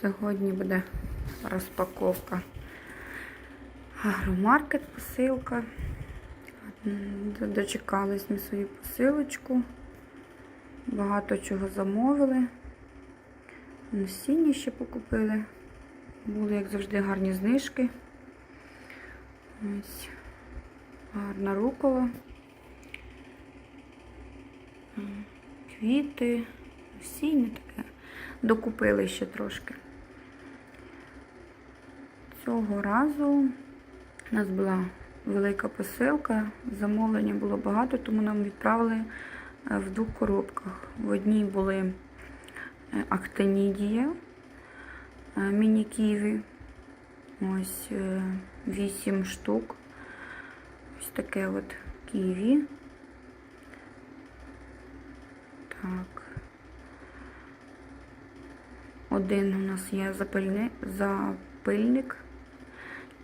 Сьогодні буде розпаковка. Агромаркет, посилка. Дочекались ми свою посилочку. Багато чого замовили. Насіння ще покупили. Були, як завжди, гарні знижки. Ось гарна рукола. Квіти, насіння таке. Докупили ще трошки. Цього разу у нас була велика посилка, замовлення було багато, тому нам відправили е, в двох коробках. В одній були е, Актинідія, е, міні-ківі, ось 8 штук. Ось таке от ківі. Так. Один у нас є запильни- запильник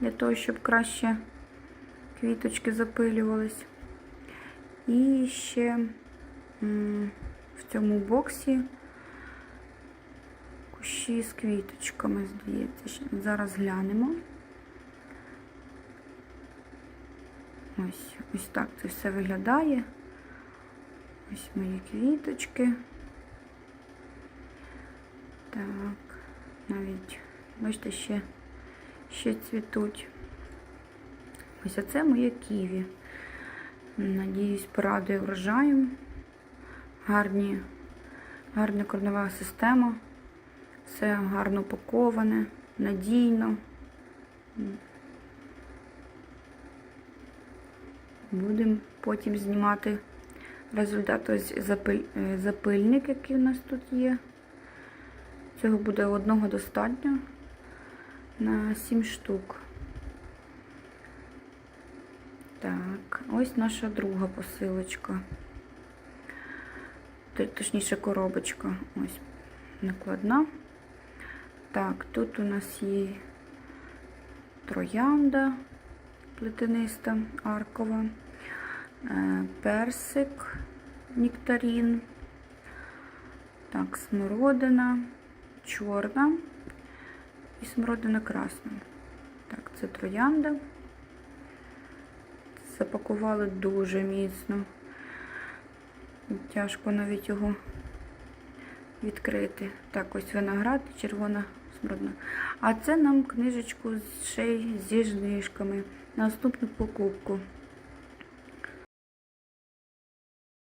для того, щоб краще квіточки запилювались. І ще в цьому боксі кущі з квіточками, здається. Зараз глянемо. Ось, ось так це все виглядає. Ось мої квіточки. Так, навіть, бачите, ще, ще цвітуть. Ось це моє ківі. Надіюсь, порадує врожаєм. Гарні, гарна корнева система. Все гарно упаковане, надійно. Будемо потім знімати результат ось е, запильник, який у нас тут є. Цього буде одного достатньо на 7 штук. Так, ось наша друга посилочка. Точніше, коробочка. Ось накладна. Так, тут у нас є троянда плетениста аркова, е, персик, нектарін. Так, смородина чорна і смородина красна. Так, це троянда. Запакували дуже міцно. Тяжко навіть його відкрити. Так, ось виноград, червона смородина. А це нам книжечку ще й зі знижками на наступну покупку.